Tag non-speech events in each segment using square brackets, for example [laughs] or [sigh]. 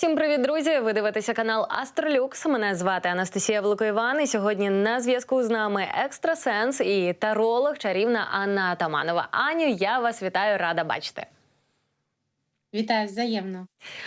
Всім привіт, друзі! Ви дивитеся канал Астролюкс. Мене звати Анастасія Великоїван. І сьогодні на зв'язку з нами екстрасенс і таролог чарівна Анна Атаманова. Аню, я вас вітаю, рада бачити. Вітаю взаємно.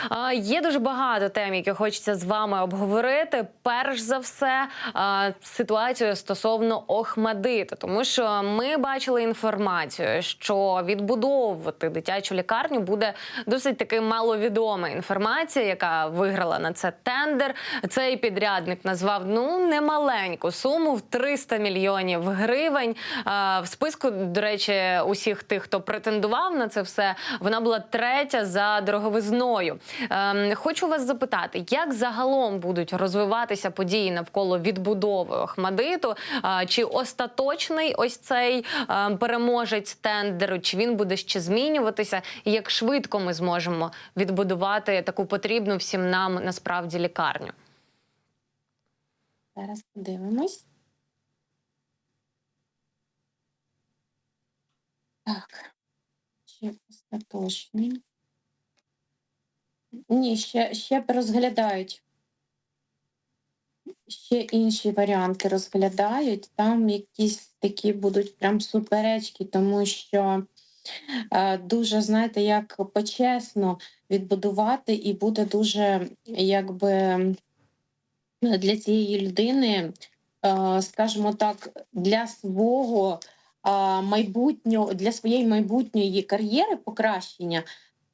А, Є дуже багато тем, які хочеться з вами обговорити. Перш за все, а, ситуацію стосовно Охмадиту, тому що ми бачили інформацію, що відбудовувати дитячу лікарню буде досить таки маловідома інформація, яка виграла на це тендер. Цей підрядник назвав ну немаленьку суму в 300 мільйонів гривень. А, В списку, до речі, усіх тих, хто претендував на це все, вона була третя за дороговизною. Ем, Хочу вас запитати, як загалом будуть розвиватися події навколо відбудови Охмадиту? А, Чи остаточний ось цей ем, переможець тендеру? Чи він буде ще змінюватися? І як швидко ми зможемо відбудувати таку потрібну всім нам насправді лікарню? Зараз подивимось. Так. Чи остаточний? Ні, ще, ще розглядають. Ще інші варіанти розглядають. Там якісь такі будуть прям суперечки, тому що е, дуже, знаєте, як почесно відбудувати, і буде дуже якби для цієї людини, е, скажімо так, для свого майбутнього, для своєї майбутньої кар'єри покращення.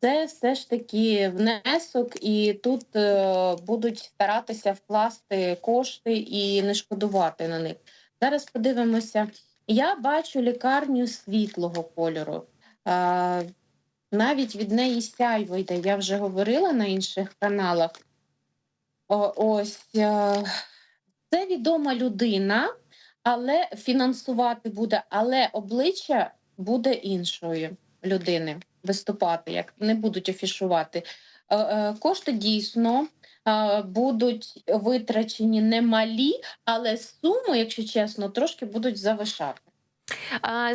Це все ж таки внесок, і тут е, будуть старатися вкласти кошти і не шкодувати на них. Зараз подивимося. Я бачу лікарню світлого кольору. Навіть від неї сяйво йде. Я вже говорила на інших каналах. Ось е, це відома людина, але фінансувати буде, але обличчя буде іншої людини виступати, як не будуть афішувати. Е, е, Кошти дійсно е, будуть витрачені немалі, але суму, якщо чесно, трошки будуть завишати.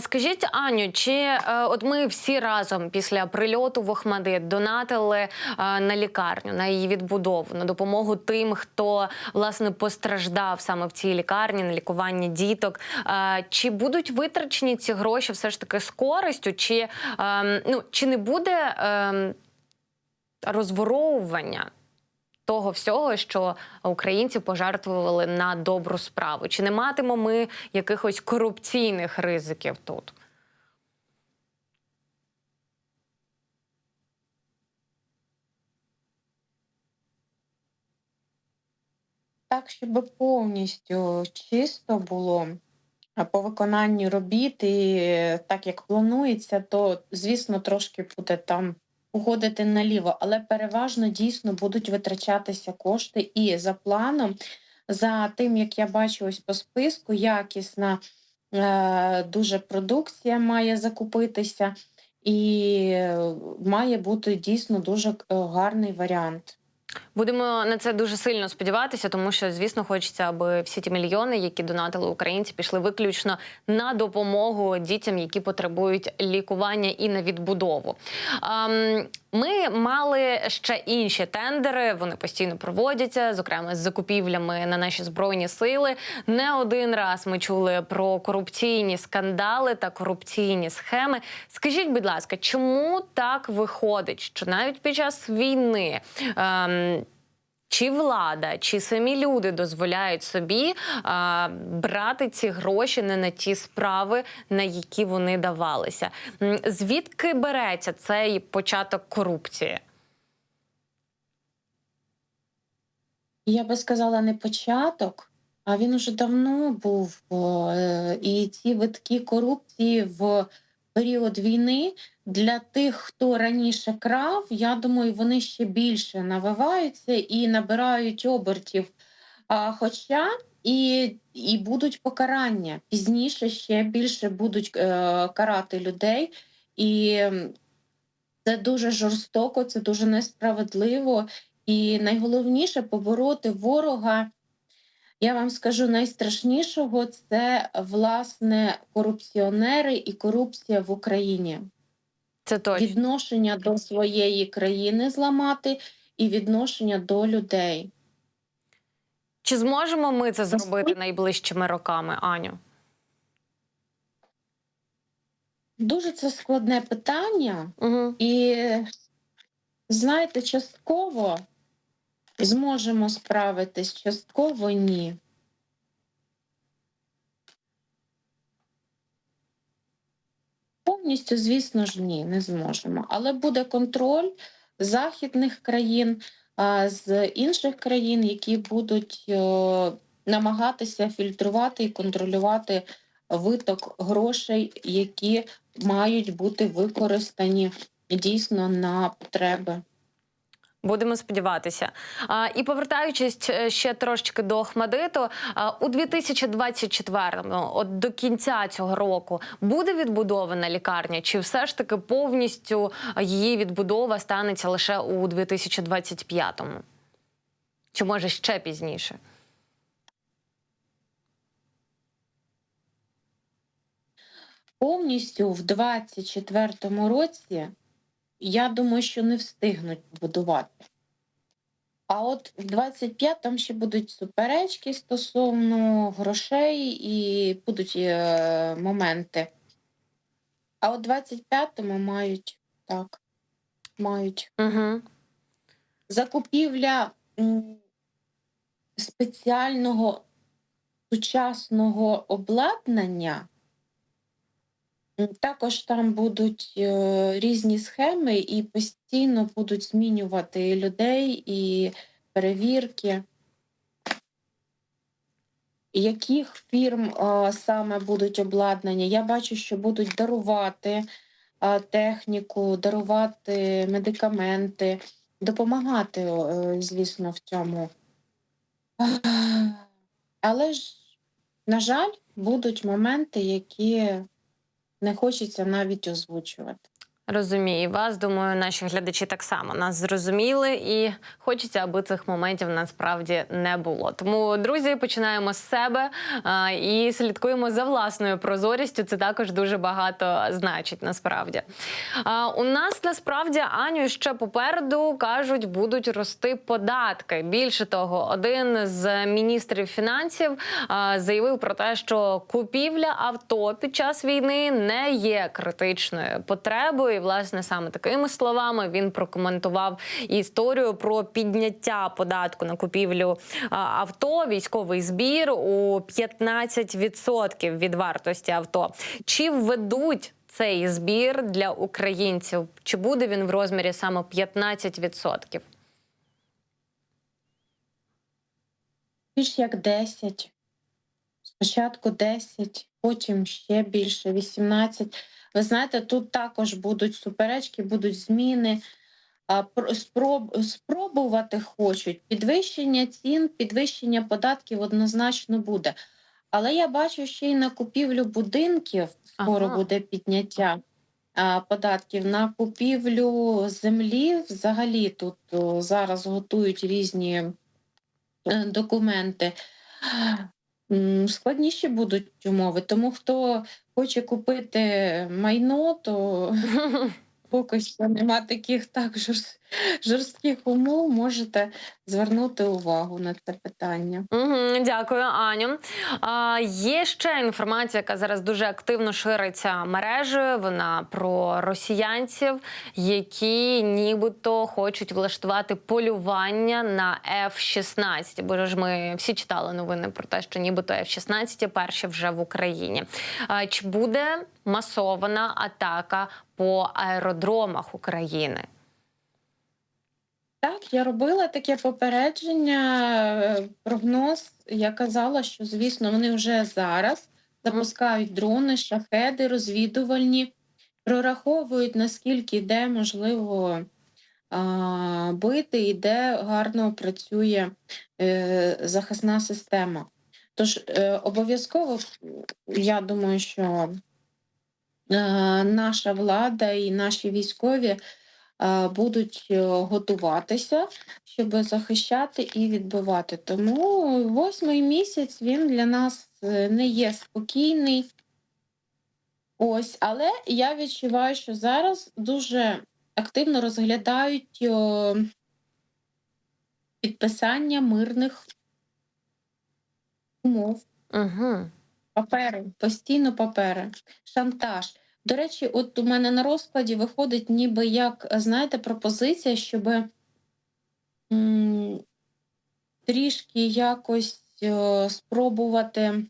Скажіть, Аню, чи е, от ми всі разом після прильоту в Охмадит донатили е, на лікарню, на її відбудову, на допомогу тим, хто власне постраждав саме в цій лікарні, на лікування діток? Е, Чи будуть витрачені ці гроші все ж таки з користю? Чи, е, ну, чи не буде е, розворовування? Того всього, що українці пожертвували на добру справу, чи не матимо ми якихось корупційних ризиків тут? Так, щоб повністю чисто було по виконанню робіт, і е, так як планується, то звісно трошки буде там уходити наліво, але переважно дійсно будуть витрачатися кошти. І за планом, за тим, як я бачу ось по списку, якісна е, дуже продукція має закупитися, і е, має бути дійсно дуже е, гарний варіант. Будемо на це дуже сильно сподіватися, тому що, звісно, хочеться, аби всі ті мільйони, які донатили українці, пішли виключно на допомогу дітям, які потребують лікування і на відбудову. Ми мали ще інші тендери. Вони постійно проводяться, зокрема з закупівлями на наші збройні сили. Не один раз ми чули про корупційні скандали та корупційні схеми. Скажіть, будь ласка, чому так виходить, що навіть під час війни? Ем, чи влада, чи самі люди дозволяють собі а, брати ці гроші не на ті справи, на які вони давалися? Звідки береться цей початок корупції? Я би сказала, не початок, а він уже давно був. Е, І ці витки корупції в період війни для тих, хто раніше крав, я думаю, вони ще більше навиваються і набирають обертів. А, Хоча і, і будуть покарання пізніше ще більше будуть е, карати людей. І це дуже жорстоко, це дуже несправедливо. І найголовніше побороти ворога. Я вам скажу найстрашнішого це власне корупціонери і корупція в Україні. Це точно. Відношення до своєї країни зламати і відношення до людей. Чи зможемо ми це зробити найближчими роками, Аню? Дуже це складне питання, Угу. і знаєте, частково зможемо справитись, частково ні. Повністю, звісно ж, ні, не зможемо. Але буде контроль західних країн, з інших країн, які будуть е, намагатися фільтрувати і контролювати виток грошей, які мають бути використані дійсно на потреби. Будемо сподіватися. А, і повертаючись е, ще трошечки до Охмадиту, у 2024-му, от до кінця цього року, буде відбудована лікарня, чи все ж таки повністю її відбудова станеться лише у 2025-му? Чи може ще пізніше? Повністю в 24-му році, я думаю, що не встигнуть будувати. А от в 25-му ще будуть суперечки стосовно грошей і будуть е, моменти. А от 25-му мають так, мають Угу. закупівля м, спеціального сучасного обладнання. Також там будуть е, різні схеми і постійно будуть змінювати людей і перевірки. Яких фірм саме будуть обладнання? Я бачу, що будуть дарувати техніку, дарувати медикаменти, допомагати, е, звісно, в цьому. Але ж, на жаль, будуть моменти, які не хочеться навіть озвучувати. Розумію вас. Думаю, наші глядачі так само нас зрозуміли, і хочеться, аби цих моментів насправді не було. Тому, друзі, починаємо з себе а, і слідкуємо за власною прозорістю. Це також дуже багато значить. Насправді а, у нас насправді Аню ще попереду кажуть, будуть рости податки. Більше того, один з міністрів фінансів а, заявив про те, що купівля авто під час війни не є критичною потребою. І, власне, саме такими словами він прокоментував історію про підняття податку на купівлю авто, військовий збір у 15% від вартості авто. Чи введуть цей збір для українців? Чи буде він в розмірі саме 15%? Більш як 10. Спочатку 10, потім ще більше 18. Ви знаєте, тут також будуть суперечки, будуть зміни. Спроб, спробувати хочуть. Підвищення цін, підвищення податків однозначно буде. Але я бачу, ще й на купівлю будинків скоро Ага. буде підняття а, податків. На купівлю землі взагалі тут о, зараз готують різні е, документи. Складніші будуть умови. Тому хто хоче купити майно, то [laughs] поки що нема таких так жорст- жорстких умов. Можете звернути увагу на це питання. Угу, дякую, Аню. А, є ще інформація, яка зараз дуже активно шириться мережею. Вона про росіянців, які нібито хочуть влаштувати полювання на F-16. Бо ж ми всі читали новини про те, що нібито F-16 перші вже в Україні. А, чи буде масована атака по аеродромах України? Так, я робила таке попередження, е, прогноз. Я казала, що звісно вони вже зараз запускають дрони, шахеди, розвідувальні, прораховують наскільки де можливо а, бити і де гарно працює е, захисна система. Тож е, обов'язково я думаю, що наша влада і наші військові е, будуть е, готуватися, щоб захищати і відбивати. Тому восьмий місяць він для нас е, не є спокійний. Ось, але я відчуваю, що зараз дуже активно розглядають підписання мирних умов. Угу. Папери, постійно папери, шантаж. До речі, от у мене на розкладі виходить ніби як, знаєте, пропозиція, щоб м, трішки якось е, спробувати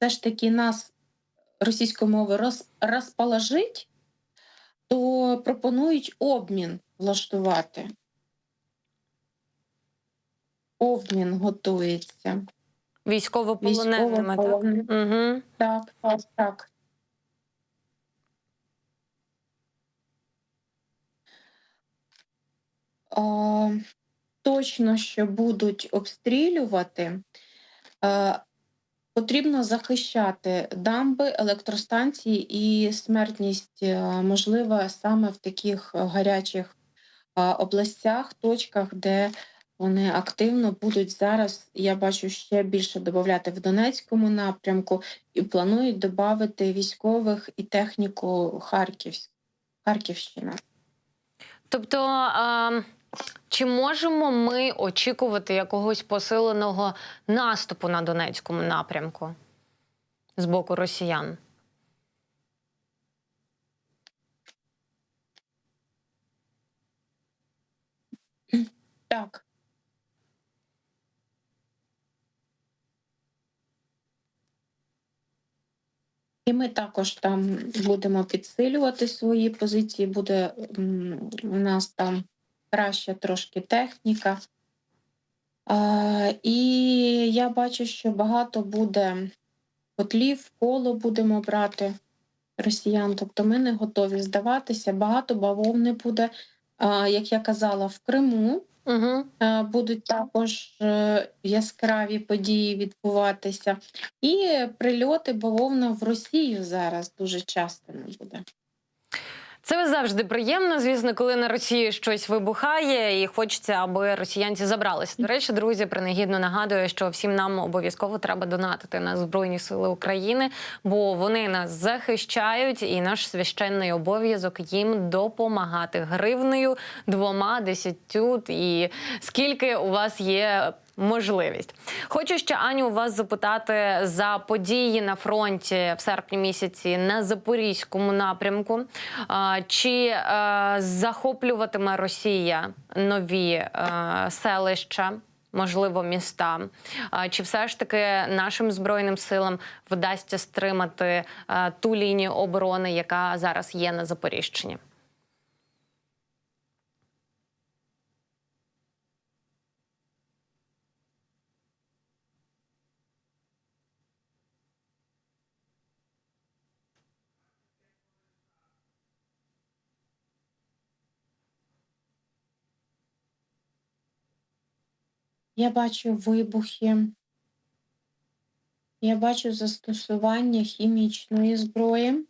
все ж таки нас російською мовою роз, розположить, то пропонують обмін влаштувати. Обмін готується. Військовополоненими, так? Угу. Так, так, так. А, точно, що будуть обстрілювати, а, потрібно захищати дамби, електростанції і смертність е, можлива саме в таких гарячих областях, точках, де вони активно будуть зараз. Я бачу ще більше додати в Донецькому напрямку і планують додати військових і техніку Харківськ, Харківщина. Тобто, а, чи можемо ми очікувати якогось посиленого наступу на Донецькому напрямку з боку росіян? Так. І ми також там будемо підсилювати свої позиції. Буде у нас там краща трошки техніка. А, і я бачу, що багато буде котлів, коло будемо брати росіян. Тобто ми не готові здаватися. Багато бавовни буде, а, як я казала, в Криму. Угу. Будуть також е, яскраві події відбуватися. І прильоти бавовна в Росію зараз дуже часто не буде. Це завжди приємно, звісно, коли на Росії щось вибухає, і хочеться, аби росіянці забралися. До речі, друзі, принагідно нагадую, що всім нам обов'язково треба донатити на Збройні Сили України, бо вони нас захищають, і наш священний обов'язок їм допомагати гривнею, двома, десятю і скільки у вас є. Можливість хочу ще Аню вас запитати за події на фронті в серпні місяці на запорізькому напрямку. Чи е, захоплюватиме Росія нові е, селища? Можливо, міста, чи все ж таки нашим збройним силам вдасться стримати е, ту лінію оборони, яка зараз є на Запоріжчині? Я бачу вибухи, я бачу застосування хімічної зброї.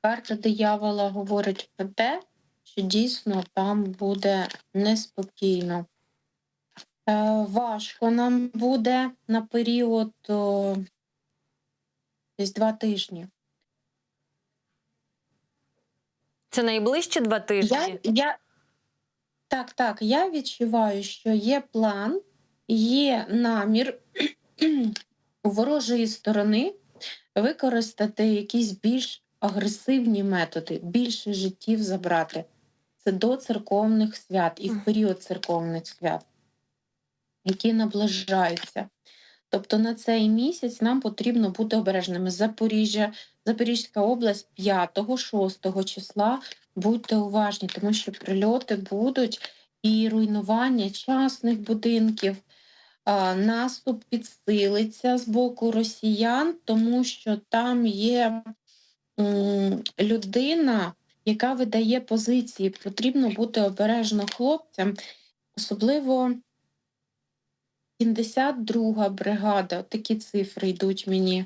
Карта диявола говорить про те, що дійсно там буде неспокійно. Е, важко нам буде на період о, десь два тижні. Це найближчі два тижні. Я, я, так, так, я відчуваю, що є план, є намір [clears throat] ворожої сторони використати якісь більш агресивні методи, більше життів забрати. Це до церковних свят і в період церковних свят, які наближаються. Тобто на цей місяць нам потрібно бути обережними. Запоріжжя, Запорізька область 5-6 числа. Будьте уважні, тому що прильоти будуть і руйнування частних будинків. Наступ підсилиться з боку росіян, тому що там є людина, яка видає позиції. Потрібно бути обережно хлопцям, особливо 72 бригада, такі цифри йдуть мені,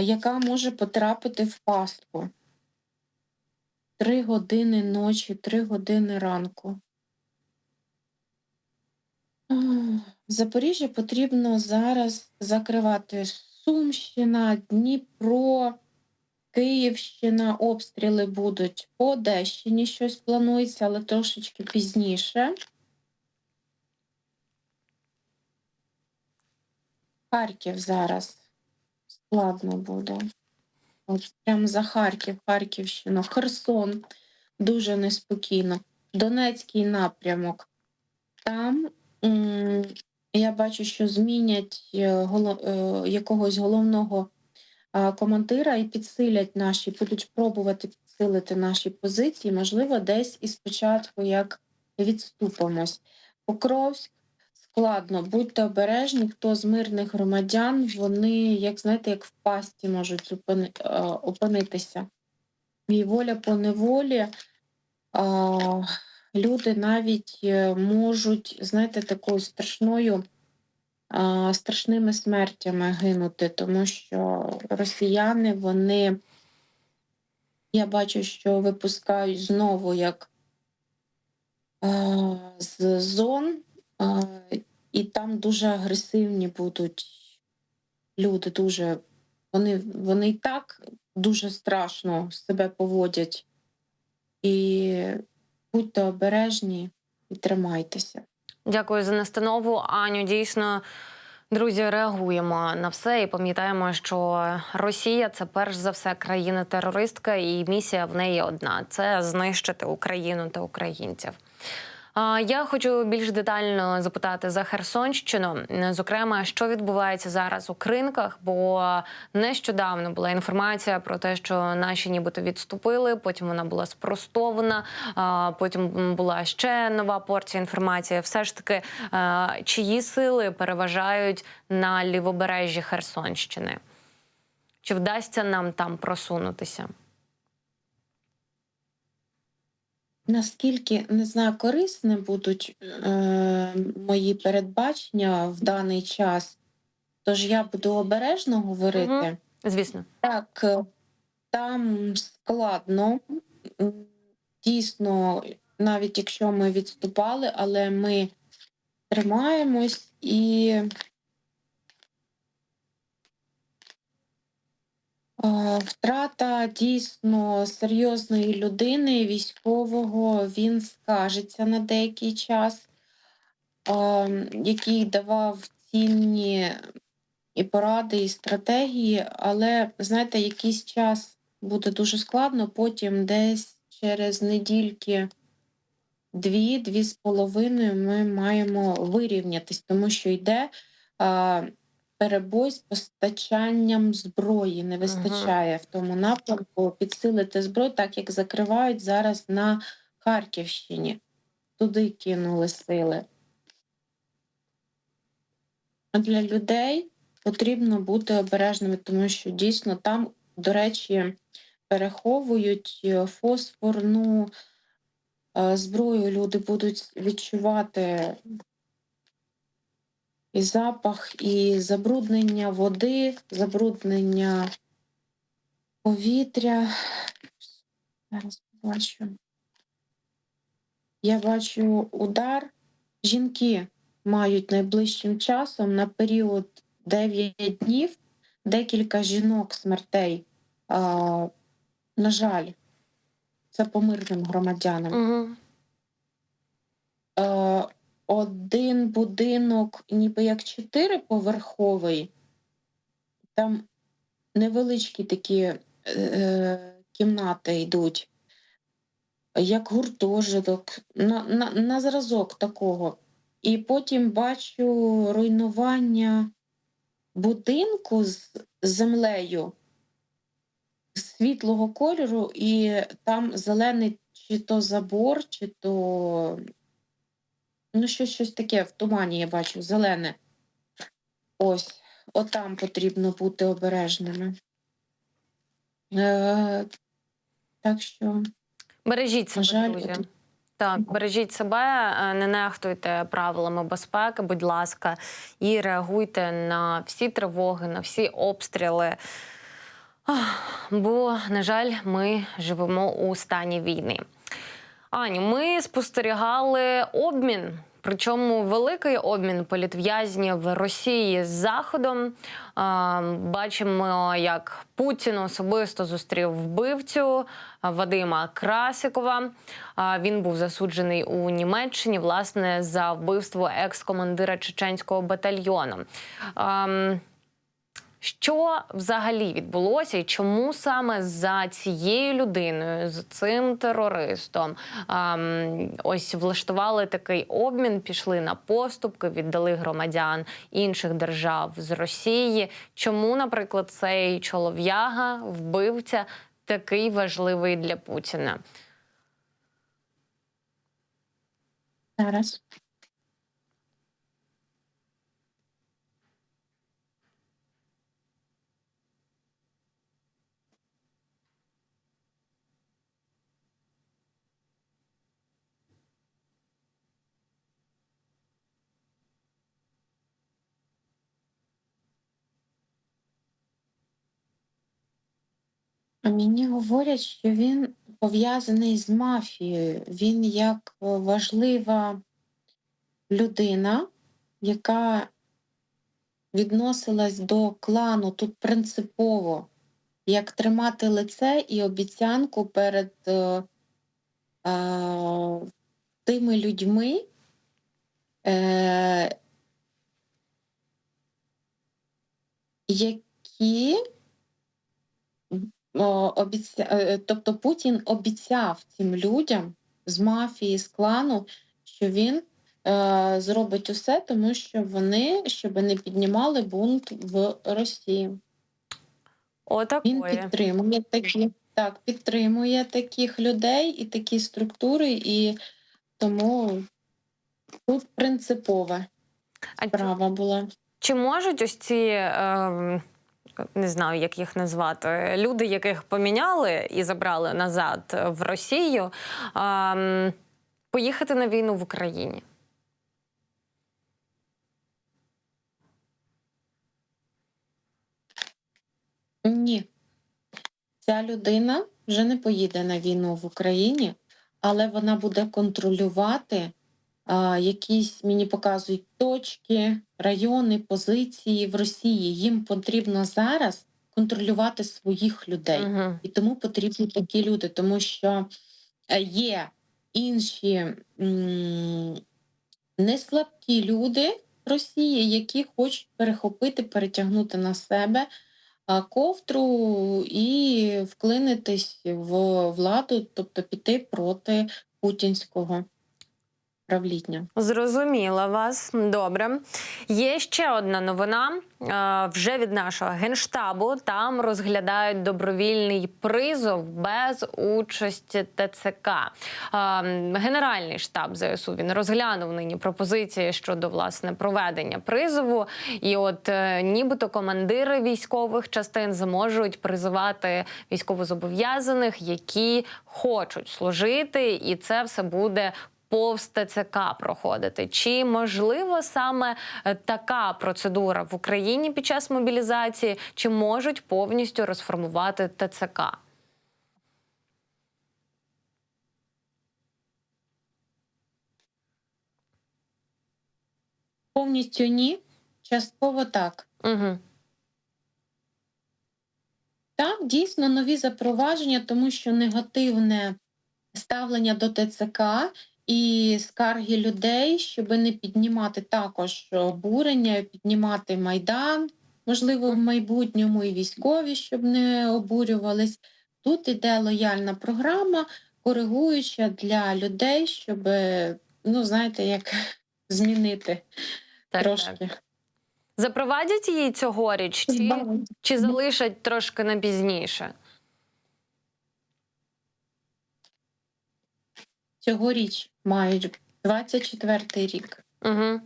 яка може потрапити в пастку. Три години ночі, три години ранку. Ах, Запоріжжя потрібно зараз закривати Сумщина, Дніпро, Київщина, обстріли будуть по Одещині, щось планується, але трошечки пізніше. Харків зараз складно буде. Прямо за Харків, Харківщину, Херсон дуже неспокійно. Донецький напрямок. Там я бачу, що змінять е, е, якогось головного командира і підсилять наші, будуть пробувати підсилити наші позиції. Можливо, десь і спочатку як відступимось. Покровськ складно, будьте обережні, хто з мирних громадян, вони, як знаєте, як в пасті можуть е, опинитися. І воля по неволі. Люди навіть е, можуть, знаєте, такою страшною, страшними смертями гинути, тому що росіяни, вони, я бачу, що випускають знову як з зон, і там дуже агресивні будуть люди, дуже вони, вони і так дуже страшно себе поводять. І будьте обережні і тримайтеся. Дякую за настанову, Аню. Дійсно, друзі, реагуємо на все і пам'ятаємо, що Росія це перш за все країна-терористка, і місія в неї одна це знищити Україну та українців. Я хочу більш детально запитати за Херсонщину. Зокрема, що відбувається зараз у кринках, бо нещодавно була інформація про те, що наші нібито відступили. Потім вона була спростована. Потім була ще нова порція інформації. Все ж таки, чиї сили переважають на лівобережжі Херсонщини? Чи вдасться нам там просунутися? Наскільки не знаю, корисні будуть е, мої передбачення в даний час, тож я буду обережно говорити. Мгм. Звісно. Так, е, там складно. Дійсно, навіть якщо ми відступали, але ми тримаємось і втрата дійсно серйозної людини, військового, він скажеться на деякий час, е, який давав цінні і поради, і стратегії, але знаєте, якийсь час буде дуже складно, потім десь через недільки дві, дві з половиною ми маємо вирівнятись, тому що йде а, перебой з постачанням зброї, не вистачає в тому напрямку підсилити зброю, так як закривають зараз на Харківщині. Туди кинули сили. А для людей потрібно бути обережними, тому що дійсно там, до речі, переховують е, фосфорну е, зброю. Люди будуть відчувати і запах, і забруднення води, забруднення повітря. Зараз побачу. Я бачу удар. Жінки мають найближчим часом на період 9 днів декілька жінок смертей. А, на жаль, це по мирним громадянам. Угу. Один будинок, ніби як чотириповерховий, там невеличкі такі е, кімнати йдуть, як гуртожиток, на, на, на зразок такого. І потім бачу руйнування будинку з землею світлого кольору, і там зелений чи то забор, чи то ну, щось, щось таке в тумані я бачу, зелене. Ось, отам потрібно бути обережними. Е, так що, Бережіть себе, жаль, друзі. от- Так, бережіть себе, е, не нехтуйте правилами безпеки, будь ласка, і реагуйте на всі тривоги, на всі обстріли. Бо, на жаль, ми живемо у стані війни. Аню, ми спостерігали обмін Причому великий обмін політв'язнів Росії з Заходом. Бачимо, як Путін особисто зустрів вбивцю Вадима Красикова. Він був засуджений у Німеччині власне за вбивство екс-командира чеченського батальйону. Що взагалі відбулося, і чому саме за цією людиною, з цим терористом, ам, ось влаштували такий обмін, пішли на поступки, віддали громадян інших держав з Росії? Чому, наприклад, цей чолов'яга, вбивця, такий важливий для Путіна? Зараз. Мені говорять, що він пов'язаний з мафією. Він як важлива людина, яка відносилась до клану тут принципово, як тримати лице і обіцянку перед е, е, тими людьми, е, які обіця... е, Тобто Путін обіцяв цим людям з мафії, з клану, що він е, зробить усе, тому що вони щоб не піднімали бунт в Росії. Він підтримує такі, так, підтримує таких людей і такі структури, і тому тут принципова справа була. Чи можуть ось ці ем, не знаю, як їх назвати, люди, яких поміняли і забрали назад в Росію, поїхати на війну в Україні? Ні. Ця людина вже не поїде на війну в Україні, але вона буде контролювати якісь, мені показують, точки, райони, позиції в Росії. Їм потрібно зараз контролювати своїх людей. Угу. І тому потрібні такі люди, тому що е, є інші м, неслабкі люди Росії, які хочуть перехопити, перетягнути на себе а, ковдру і вклинитись в владу, тобто піти проти путінського правління. Зрозуміла вас. Добре. Є ще одна новина е, вже від нашого генштабу. Там розглядають добровільний призов без участі ТЦК. Е, Генеральний штаб ЗСУ він розглянув нині пропозиції щодо власне проведення призову. І от е, нібито командири військових частин зможуть призивати військовозобов'язаних, які хочуть служити, і це все буде повз ТЦК проходити. Чи можливо саме е, така процедура в Україні під час мобілізації, чи можуть повністю розформувати ТЦК? Повністю ні, частково так. Угу. Так, дійсно нові запровадження, тому що негативне ставлення до ТЦК і скарги людей, щоб не піднімати також обурення, піднімати майдан, можливо, в майбутньому і військові, щоб не обурювались. Тут іде лояльна програма, коригуюча для людей, щоб, ну знаєте, як [laughs] змінити Так, трошки. так. Запровадять її цьогоріч, чи, чи залишать трошки на пізніше? Цьогоріч мають 24 рік. Угу.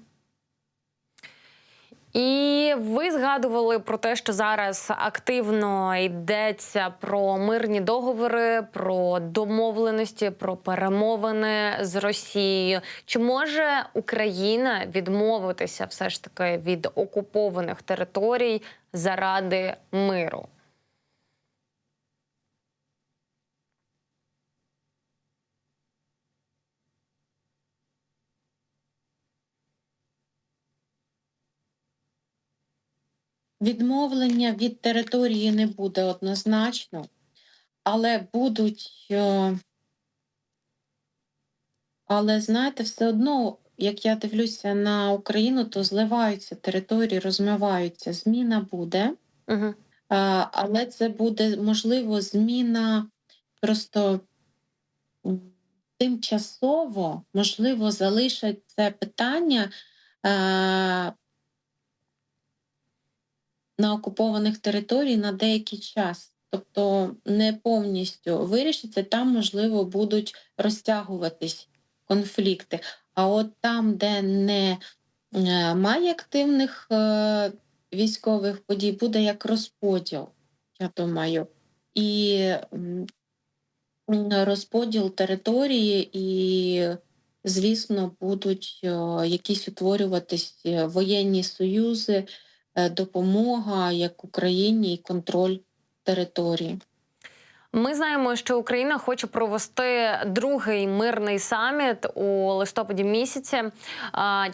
І ви згадували про те, що зараз активно йдеться про мирні договори, про домовленості, про перемовини з Росією. Чи може Україна відмовитися все ж таки від окупованих територій заради миру? Відмовлення від території не буде однозначно, але будуть. е, Але знаєте, все одно, як я дивлюся на Україну, то зливаються території, розмиваються. Зміна буде. Угу. Але це буде можливо зміна просто тимчасово, можливо, залишать це питання а, на окупованих територій на деякий час. Тобто не повністю вирішиться, там, можливо, будуть розтягуватись конфлікти. А от там, де не е, має активних е, військових подій, буде як розподіл, я думаю. І розподіл території, і, звісно, будуть е, якісь утворюватись воєнні союзи, допомога як Україні і контроль території. Ми знаємо, що Україна хоче провести другий мирний саміт у листопаді місяці.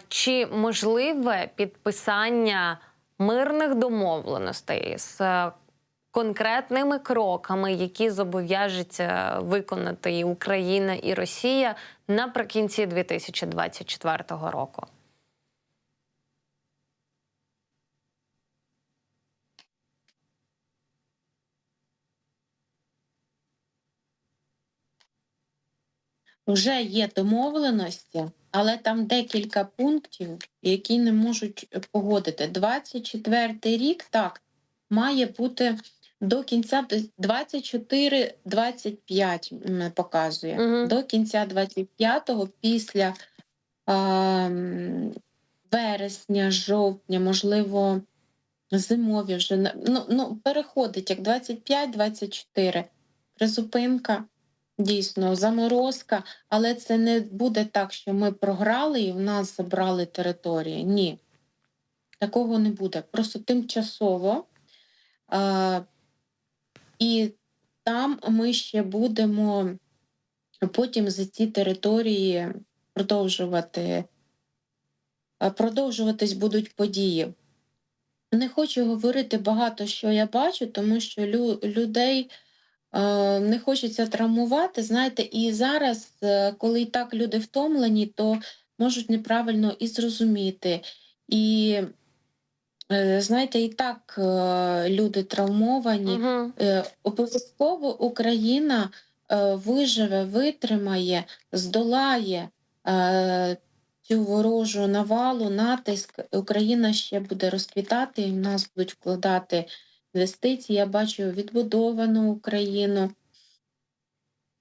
Чи можливе підписання мирних домовленостей з е, конкретними кроками, які зобов'яжуться виконати і Україна і Росія наприкінці 2024 року? Вже є домовленості, але там декілька пунктів, які не можуть погодити. 24 рік так має бути до кінця 24-25 показує. Мгм. До кінця 25-го, після ем, вересня, жовтня, можливо, зимові вже ну, ну, переходить як 25-24. Призупинка. Дійсно, заморозка, але це не буде так, що ми програли і в нас забрали території. Ні, такого не буде. Просто тимчасово. А, і там ми ще будемо потім за ці території продовжувати. Продовжуватись будуть події. Не хочу говорити багато, що я бачу, тому що лю- людей не хочеться травмувати. Знаєте, і зараз, е, коли і так люди втомлені, то можуть неправильно і зрозуміти. І е, знаєте, і так е, люди травмовані. Угу. Е, Обов'язково Україна е, виживе, витримає, здолає е, цю ворожу навалу, натиск. Україна ще буде розквітати, і в нас будуть вкладати інвестиції. Я бачу відбудовану Україну.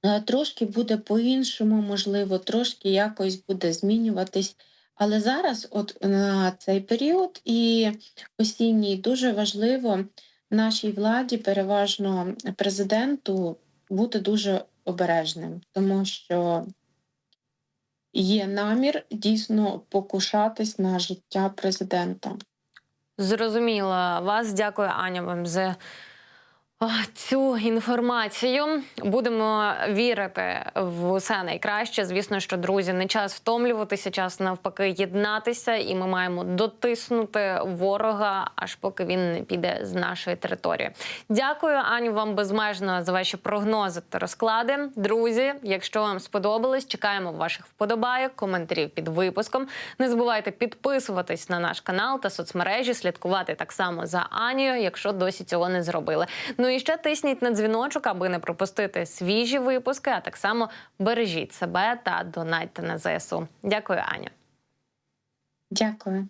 Е, Трошки буде по-іншому, можливо, трошки якось буде змінюватись. Але зараз, от на цей період і осінній, дуже важливо нашій владі, переважно президенту, бути дуже обережним, тому що є намір дійсно покушатись на життя президента. Зрозуміла вас. Дякую, Аня, вам за цю інформацію. Будемо вірити в усе найкраще. Звісно, що друзі, не час втомлюватися, час навпаки єднатися, і ми маємо дотиснути ворога, аж поки він не піде з нашої території. Дякую, Аню, вам безмежно за ваші прогнози та розклади. Друзі, якщо вам сподобалось, чекаємо ваших вподобайок, коментарів під випуском. Не забувайте підписуватись на наш канал та соцмережі, слідкувати так само за Анією, якщо досі цього не зробили. Ну і ще тисніть на дзвіночок, аби не пропустити свіжі випуски. А так само бережіть себе та донайте на ЗСУ. Дякую, Аня. Дякую.